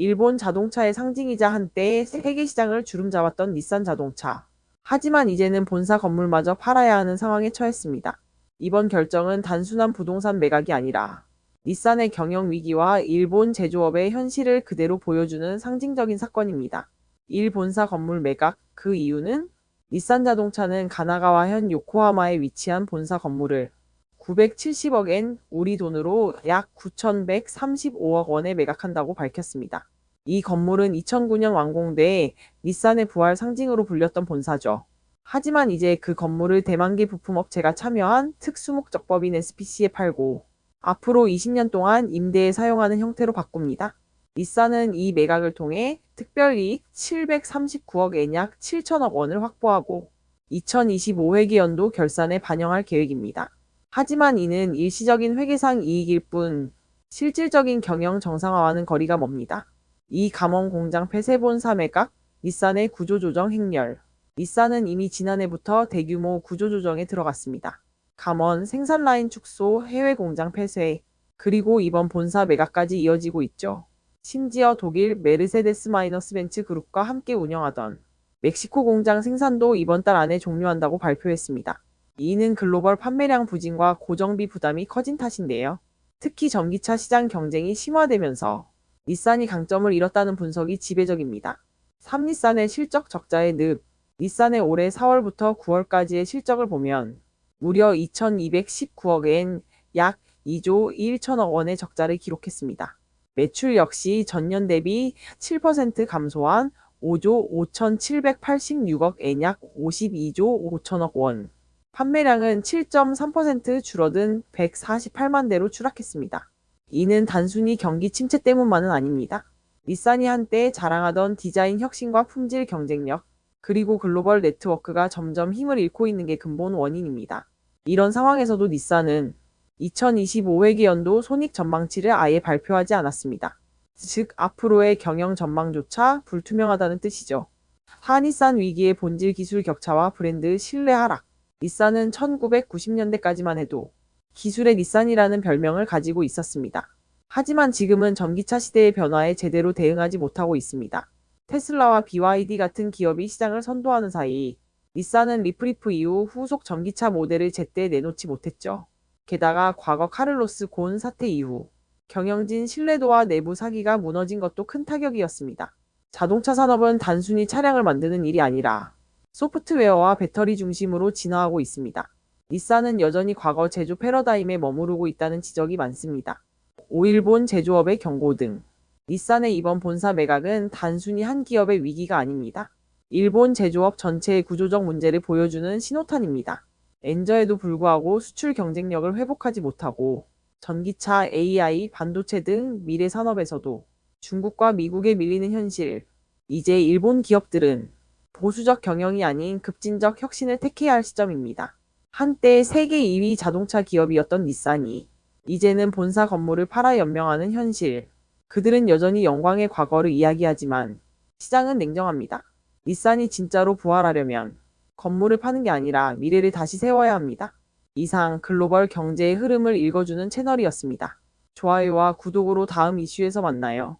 일본 자동차의 상징이자 한때 세계 시장을 주름잡았던 닛산 자동차. 하지만 이제는 본사 건물마저 팔아야 하는 상황에 처했습니다. 이번 결정은 단순한 부동산 매각이 아니라 닛산의 경영 위기와 일본 제조업의 현실을 그대로 보여주는 상징적인 사건입니다. 일 본사 건물 매각, 그 이유는 닛산 자동차는 가나가와현 요코하마에 위치한 본사 건물을 970억엔 우리 돈으로 약 9,135억 원에 매각한다고 밝혔습니다. 이 건물은 2009년 완공돼 닛산의 부활 상징으로 불렸던 본사죠. 하지만 이제 그 건물을 대만기 부품업체가 참여한 특수목적법인 SPC에 팔고 앞으로 20년 동안 임대에 사용하는 형태로 바꿉니다. 닛산은 이 매각을 통해 특별이익 739억 엔 약 7천억 원을 확보하고 2025회기 연도 결산에 반영할 계획입니다. 하지만 이는 일시적인 회계상 이익일 뿐 실질적인 경영 정상화와는 거리가 멉니다. 이 감원 공장 폐쇄 본사 매각, 닛산의 구조조정 행렬. 닛산은 이미 지난해부터 대규모 구조조정에 들어갔습니다. 감원, 생산 라인 축소, 해외 공장 폐쇄, 그리고 이번 본사 매각까지 이어지고 있죠. 심지어 독일 메르세데스 마이너스 벤츠 그룹과 함께 운영하던 멕시코 공장 생산도 이번 달 안에 종료한다고 발표했습니다. 이는 글로벌 판매량 부진과 고정비 부담이 커진 탓인데요. 특히 전기차 시장 경쟁이 심화되면서 닛산이 강점을 잃었다는 분석이 지배적입니다. 3닛산의 실적 적자의 늪, 닛산의 올해 4월부터 9월까지의 실적을 보면 무려 2219억엔 약 2조 1천억 원의 적자를 기록했습니다. 매출 역시 전년 대비 7% 감소한 5조 5,786억 엔 약 52조 5천억 원. 판매량은 7.3% 줄어든 148만 대로 추락했습니다. 이는 단순히 경기 침체 때문만은 아닙니다. 닛산이 한때 자랑하던 디자인 혁신과 품질 경쟁력, 그리고 글로벌 네트워크가 점점 힘을 잃고 있는 게 근본 원인입니다. 이런 상황에서도 닛산은 2025회기 연도 손익 전망치를 아예 발표하지 않았습니다. 즉, 앞으로의 경영 전망조차 불투명하다는 뜻이죠. 하니산 위기의 본질 기술 격차와 브랜드 신뢰 하락. 닛산은 1990년대까지만 해도 기술의 닛산이라는 별명을 가지고 있었습니다. 하지만 지금은 전기차 시대의 변화에 제대로 대응하지 못하고 있습니다. 테슬라와 BYD 같은 기업이 시장을 선도하는 사이 닛산은 리프리프 이후 후속 전기차 모델을 제때 내놓지 못했죠. 게다가 과거 카를로스 고은 사태 이후 경영진 신뢰도와 내부 사기가 무너진 것도 큰 타격이었습니다. 자동차 산업은 단순히 차량을 만드는 일이 아니라 소프트웨어와 배터리 중심으로 진화하고 있습니다. 닛산은 여전히 과거 제조 패러다임에 머무르고 있다는 지적이 많습니다. 오일본 제조업의 경고 등 닛산의 이번 본사 매각은 단순히 한 기업의 위기가 아닙니다. 일본 제조업 전체의 구조적 문제를 보여주는 신호탄입니다. 엔저에도 불구하고 수출 경쟁력을 회복하지 못하고 전기차, AI, 반도체 등 미래 산업에서도 중국과 미국에 밀리는 현실. 이제 일본 기업들은 보수적 경영이 아닌 급진적 혁신을 택해야 할 시점입니다. 한때 세계 2위 자동차 기업이었던 닛산이 이제는 본사 건물을 팔아 연명하는 현실. 그들은 여전히 영광의 과거를 이야기하지만 시장은 냉정합니다. 닛산이 진짜로 부활하려면 건물을 파는 게 아니라 미래를 다시 세워야 합니다. 이상 글로벌 경제의 흐름을 읽어주는 채널이었습니다. 좋아요와 구독으로 다음 이슈에서 만나요.